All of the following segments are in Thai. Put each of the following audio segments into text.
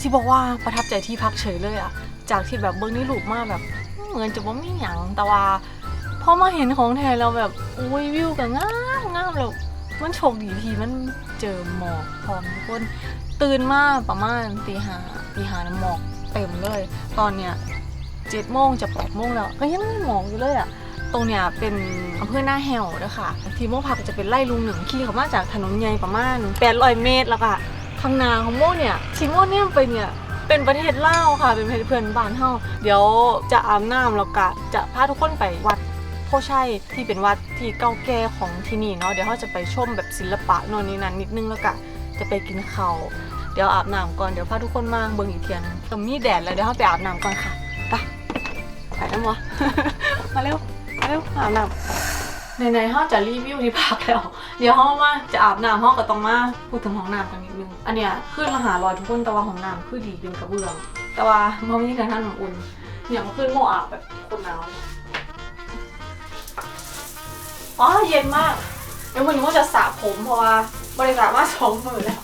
ที่บอกว่าประทับใจที่พักเฉยเลยอะจากที่แบบเบิ้งนี่รูปมากแบบเหมือนจะว่าไม่หยังแต่ว่าพอมาเห็นของแท้แล้วแบบอุ้ยวิวก็งามงามแล้วมันโชคดีที่มันเจอหมอกพร้อมทุกคนตื่นมาประมาณตีห้าตีห้านะหมอกเต็มเลย ตอนเนี้ยเจ็ดโมงจะแปดโมงแล้วก็ยังมีหมอกอยู่เลยอะตรงเนี้ยเป็นอำเภอหน้าแหวนะคะทีโมพักจะเป็นไล่ลุงหนึ่งขี่เขามาจากถนนใหญ่ประมาณ800เมตรแล้วก็ ข้างนาของโมเนี่ยทีโมเนี่ยไปเนี่ยเป็นประเทศลาวค่ะ เป็นประเทศเพื่อนบ้านเฮาเดี๋ยวจะอาบน้ำแล้วก็จะพาทุกคนไปวัดโพชัยที่เป็นวัดที่เก่าแก่ของที่นี่เนาะเดี๋ยวเราจะไปชมแบบศิลปะโน่นนี่นั่นนิดนึงแล้วก็จะไปกินข้าวเดี๋ยวอาบน้ำก่อนเดี๋ยวพาทุกคนมาเบิ่งอีกเทียนแต่มีแดดแล้วเดี๋ยวเราไปอาบน้ำก่อนค่ะไปไปน้ำวะมาเร็วมาเร็วอาบน้ำ ในๆเราจะรีวิวที่พักแล้ว เดี๋ยวเรามาจะอาบน้ำเราก็ต้องมาพูดถึงห้องน้ำกันนิดนึง อันเนี้ยคือละหาลอยทุกคนแต่ว่าห้องน้ำคือดีเป็นกระเบื้อง แต่ว่ามันมีการทำน้ำอุ่นเนี่ยมันขึ้นโมอาบแบบคนหนาวอ๋อเย็นมากเดี๋ยววันนี้โมจะสระผมเพราะว่าบริษัทมาสองมือแล้ว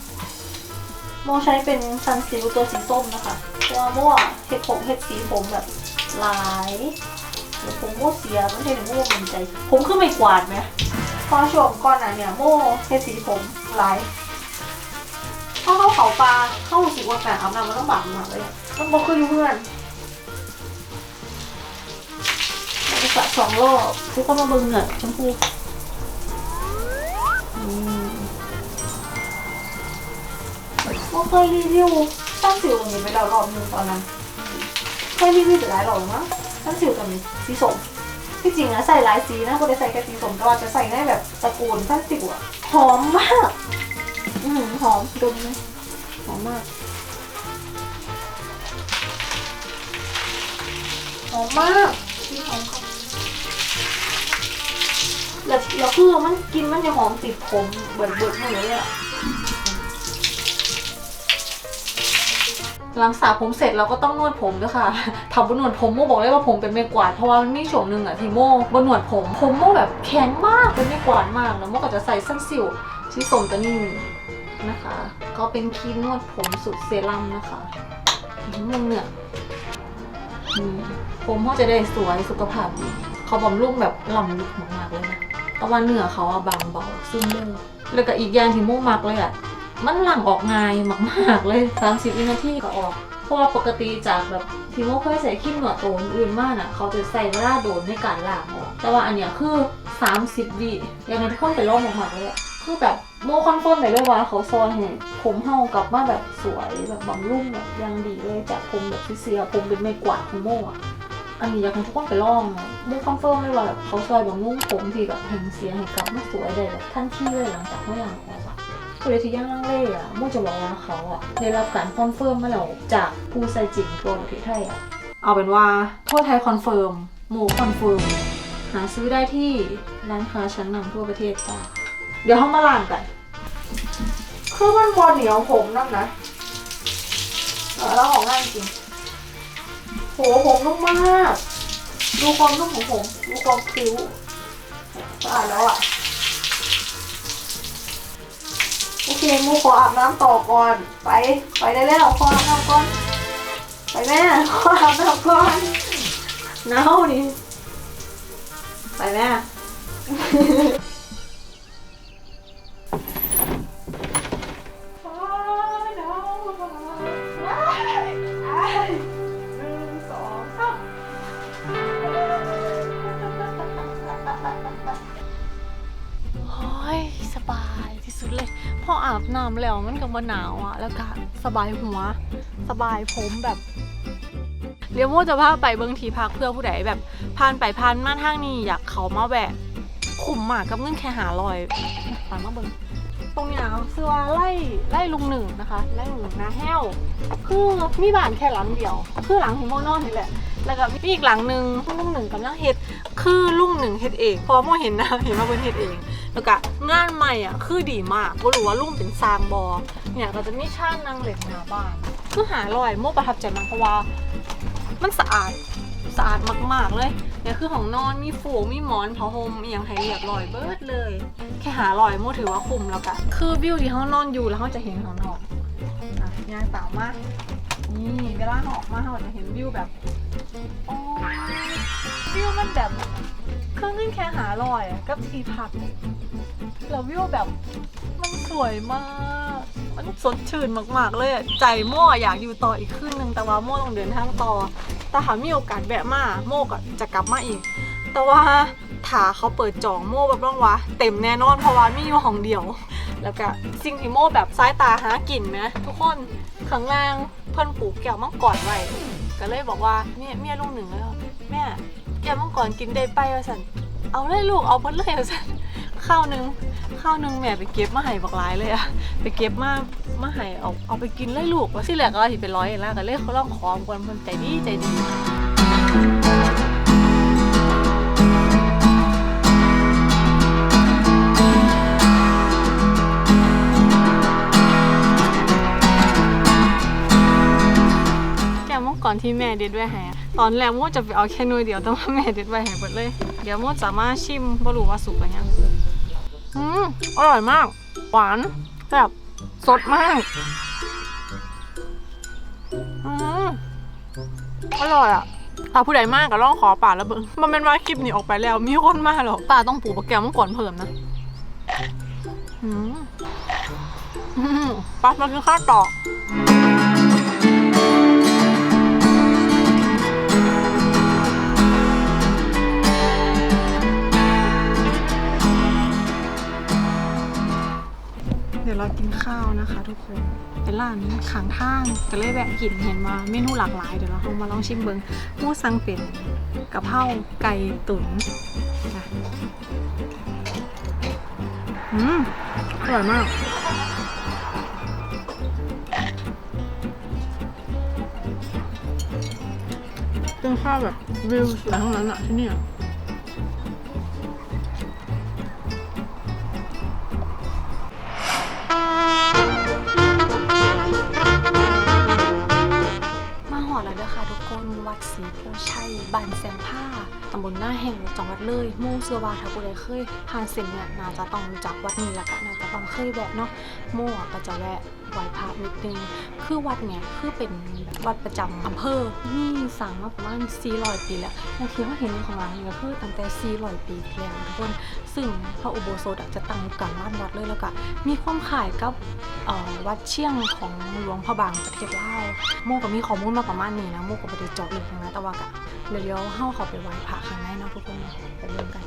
โมใช้เป็นซันซิลตัวสีส้มนะคะเพราะว่าโมเฮ็ดผมเฮ็ดสีผมแบบหลาย ผมโมเสียมันเห็นโมมันใจ ผมคือไม่กวาดไหมพอช่วงก่อนหน่ะเนี่ยโมเฮ็ดสีผมหลายเพราะเขาเขาปลาเข้าสึกว่าการอาบน้ำมันต้องบากมากเลยอะมันบอกคือยู่เพื่อนไปสระสองรอบทุกคนมาเบิ่งเหงื่อชมพูอืมโมเคยรีวิวตั้งสิวตรงนี้ไปแล้วรอบนึงตอนนั้นเคยรีวิวไปหลายรอบมั้ง ตั้งสิวกับสีสมที่จริงนะใส่หลายสีนะคนได้ใส่แค่สีสมแต่ว่าจะใส่ได้แบบตระกูลตั้งสิวอะหอมมาก อืมหอมดมเลยหอมมากหอมมากสีหอมค่ะแล้วแล้วคือมันกินมันจะหอมติดผมเบิดเบิดหมดเลยอะ หลังสระผมเสร็จเราก็ต้องนวดผมด้วยค่ะทำบนหนวดผมโมบอกเลยว่าผมเป็นไม่กวาดเพราะว่ามันมีช่วงหนึ่งอะที่โมบนหนวดผมผมโมแบบแข็งมากเป็นไม่กวาดมากแล้วโมก็จะใส่สั้นสิวที่สมตัวนี้นะคะ ก็เป็นครีมนวดผมสูตรเซรั่มนะคะมึงเนี่ยอืมผมเขาจะได้สวยสุขภาพดีเขาบำรุงแบบลำลึกมากๆเลยนะแต่ว่าเนื้อเขาอะบางเบาซึมเลยแล้วก็อีกอย่างที่มุ่งมักเลยอะ มันหลั่งออกง่ายมากๆเลย 30 วินาทีก็ออก เพราะว่าปกติจากแบบที่โมเคยใส่ครีมหนวดตัวอื่นมากน่ะ เขาจะใส่เวลาโดนในการหล้างออก แต่ว่าอันเนี้ยคือ 30 วิยังไงทุกคนไปลองมากๆเลยอะคือแบบโมคอนเฟิร์มเลยว่าเขาซอยให้ผมเฮากลับมาแบบสวยแบบบำรุงแบบยังดีเลยจากผมแบบเสียๆผมเป็นไม่กวาดของโมอะอันนี้อยากให้ทุกคนไปลองนะมูคอนเฟิร์มเลยว่าแบบเขาซอยแบบนุ่งผมที่แบบแห่งเสียให้กลับมาสวยได้แบบทันทีเลยหลังจากเขาอย่างออ กอะผู้ใดที่ยังลังเล่อะมูจะบอกว่าเขาอะได้รับการคอนเฟิร์มมาแล้วจากผู้ใส่จริงทั่วประเทศไทยอะเอาเป็นว่าทั่วไทยคอนเฟิร์มหมูคอนเฟิร์มหาซื้อได้ที่ร้านค้าชั้นนำทั่วประเทศจ้าเดี๋ยวเขามาล่างกัน คือมันบอเหนียวผมนั่นนะแล้วของง่ายจริงโหผมนุ่มมาก ดูความนุ่มของผม ดูความคิ้วสะอาดแล้วอะ อเคมูขออาบน้ำต่อก่อน ไป ไปได้แล้วขออาบน้ำก่อน ไปแม่ขออาบน้ำก่อนเน่านี่ไปแม่ำแล้วมันก็บ่หนาวอะ แล้วก็สบายหัว สบายผมแบบเดี๋ยวโมจะพาไปเบิงทีพักเพื่อผู้ใดแบบผ่านไปผ่านมาทางนี้อยากเขามาแวะคุ้มมากกับเงินแค่หาลอยผ่านมาเบิงตรงนี้ยเสื้อไล่ไล่ลุงหนึ่งนะคะไล่ลุงหนึ่งนาแห้วคือมีบ้านแค่หลังเดียว คือหลังที่โมนอนนี่แหละ แล้วก็มีอีกหลังหนึ่งลุงหนึ่งกำลังเฮ็ดคือลุงหนึ่งเฮ็ดเองพอโมเห็นนะเห็นว่าเพิ่นเฮ็ดเอง แล้วก็งานใหม่อะคือดีมากบ่รู้ว่าลุงเป็นซางบอเนี่ยก็จะมีช่างนางเหล็กหน้าบ้านคือหาลอยโมประทับใจมากเพราะว่ามันสะอาดสะอาดมาก ๆ เลยเนี่ยคือของนอนมีฝูงมีหมอนผ้าห่มอย่างไห้เรียบร้อยเบิดเลย แค่หาลอยโมถือว่าคุ้มแล้วกันคือวิวที่เขานอนอยู่แล้วเขาจะเห็นของนอกอะยางเต่ามากนี่เวลาเราออกมาเราจะเห็นวิวแบบ อ้ยวิวมันแบบเครื่องขึ้นแค่หาลอยอะกับทีพักแล้ววิวแบบมันสวยมาก มันสดชื่นมาก ๆ เลยอะใจโม่อยากอยู่ต่ออีกครึ่งนึงแต่ว่าโม่ต้องเดินทางต่อ แต่หามีโอกาสแวะมาโม่ก็จะกลับมาอีก แต่ว่าถ้าเขาเปิดจองโม่แบบร้องวะเต็มแน่นอนเพราะว่ามีอยู่ห้องเดียว แล้วก็สิ่งที่โม่แบบซ้ายตาหากลิ่นนะทุกคนข้างล่างเพิ่นปลูกแก้วมังกรไว้ ก็เลยบอกว่าเนี่ยเมียลุงหนึ่งแล้วแม่แกเมื่อก่อนกินได้ไปว่าสันเอาเลยลูกเอาเพิ่นเลยว่าสันข้าวหนึงข้าวหนึงแม่ไปเก็บมาให้บักหลายเลยอะไปเก็บมามาให้เอาเอาไปกินเลยลูกว่าที่แรกก็ว่าสิเป็นร้อยเองแล้วก็เลยเขาลองขอมกันเพิ่นใจดีใจดี ที่แม่เด็ดไว้ให้ตอนแรกโมจะไปเอาแค่หน่วยเดียวแต่ว่าแม่เด็ดไว้ให้หมดเลย เดี๋ยวโมสามารถชิมบ่รู้ว่าสุกหรือยังอืมอร่อยมาก หวานแบบสดมากอืมอร่อยอะถ้าผู้ใดมากก็ลองขอป่าแล้วเบิ่งมันเป็นว่าคลิปนี้ออกไปแล้ว มีคนมาหรอกป่าต้องปลูกแกวมังกรเพิ่มนะอืมอืมป้ามากินข้าวตอเเรากินข้าวนะคะ ทุกคนเป็นร้านขางทางก็เลยแวะกินเห็นมาเมนูหลากหลายเดี๋ยวเราลองมาลองชิมเบิงหมูสังเป็นกะเพราไก่ตุ๋นนะอืมอร่อยมากเป็นข้าวแบบวิวสวยทั้งนั้นอะที่เนี่ แห่งจังหวัดเลยมู่เสือวาถ้าผู้ใดเคยผ่านเส้นเนี่ยน่าจะต้องรู้จักวัดนี้ละกันน่าจะต้องเคยแวะเนาะมู่ก็จะแวะ ไหว้พระนิดนึงคือวัดเนี่ยคือเป็นวัดประจำอำเภอนี่สร้างมาประมาณ400 ปีแล้วแล้วที่ว่าเห็นอยู่ข้างหลังนี่ก็คือตั้งแต่400 ปีแล้วทุกคนซึ่งพระอุโบสถอะจะตั้งกลางลานวัดเลยแล้วก็มีความขายกับวัดเชียงของหลวงพระบางประเทศลาวโมก็มีข้อมูลมาประมาณนี้นะโมก็บ่ได้เจาะลึกนะแต่ว่าก็เดี๋ยวๆเฮาเข้าไปไหว้พระข้างในเนาะทุกคนเนาะไปเริ่มกัน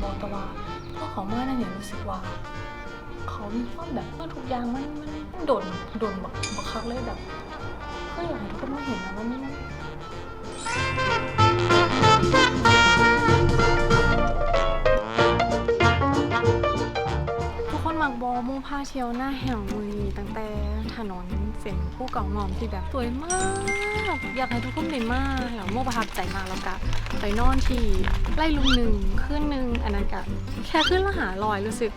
มองบ่แต่ว่าพอเขามานั่นเนี่ยรู้สึกว่า เขามีความแบบเออทุกอย่างมันมันโดนโดนบักบักคักเลยแบบก็อยากให้ทุกคนมาเห็นนะว่ามัน มุ่งพาเที่ยวหน้าแห่งมือนี้ตั้งแต่ถนนเส้นผู้เก่างอมที่แบบสวยมาก อยากให้ทุกคนได้มาแล้วโมประทับใจมากแล้วก็ไปนอนที่ไร่ลุงหนึ่งคืนหนึ่งอันนั้นก็แค่ขึ้นละหาลอยรู้สึก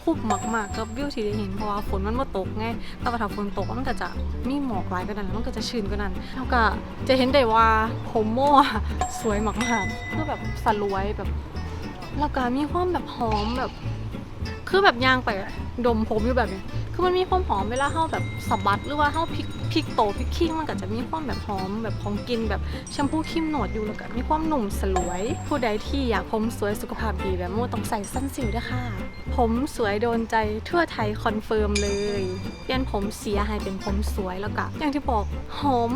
คุ้มากๆกับวิวที่ได้เห็นเพราะว่าฝนมันมาตกไงแต่ว่าถ้าฝนตกมันก็จะมีหมอกหลายก็นั้นแล้วมันก็จะชื้นก็นั้นแล้วก็จะเห็นได้ว่าผมโมสวยมากๆคือแบบสลวยแบบแล้วก็มีความแบบหอมแบบ คือแบบยางไปดมผมอยู่แบบนี้คือมันมีความหอมเวลาเฮาแบบสับัดหรือว่าเฮาพริกพริกโตพริกขิงมันก็จะมีความแบบหอมแบบของกินแบบแชมพูครีมหนวดอยู่แล้วก็มีความหนุ่มสลวย ผู้ใดที่อยากผมสวยสุขภาพดีแบบโมต้องใส่สั้นสิวด้วยค่ะ ผมสวยโดนใจทั่วไทยคอนเฟิร์มเลย เปลี่ยนผมเสียให้เป็นผมสวยแล้วก็อย่างที่บอกหอม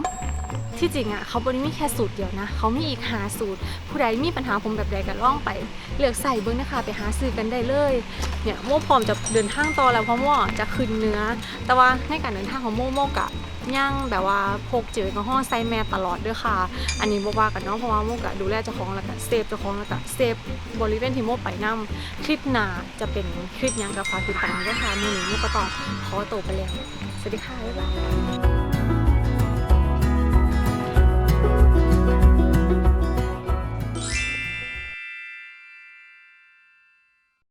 ที่จริงอะเขาบริมีแค่สูตรเดียวนะ เขามีอีกหาสูตร ผู้ใดมีปัญหาผมแบบใดก็ล่องไป เลือกใส่เบิ้งนะคะไปหาซื้อกันได้เลยเนี่ยโม่พร้อมจะเดินทางต่อแล้วเพราะว่าจะขึ้นเนื้อ แต่ว่าในการเดินทางของโม่โม่กะ ย่างแบบว่าพกจืดกับห้อไซแมสตลอดด้วยค่ะ อันนี้บอกว่ากันเนาะเพราะว่าโม่กะดูแลเจ้าของแล้วก็เซฟเจ้าของแล้วก็เซฟบริเวณที่โม่ไปนํคลิปหน้าจะเป็นคลิปยังกับฝากติดตามด้วยค่ะมือนี้โม่ก็ต้องขอตัวไปแล้วสวัสดีค่ะบ๊ายบาย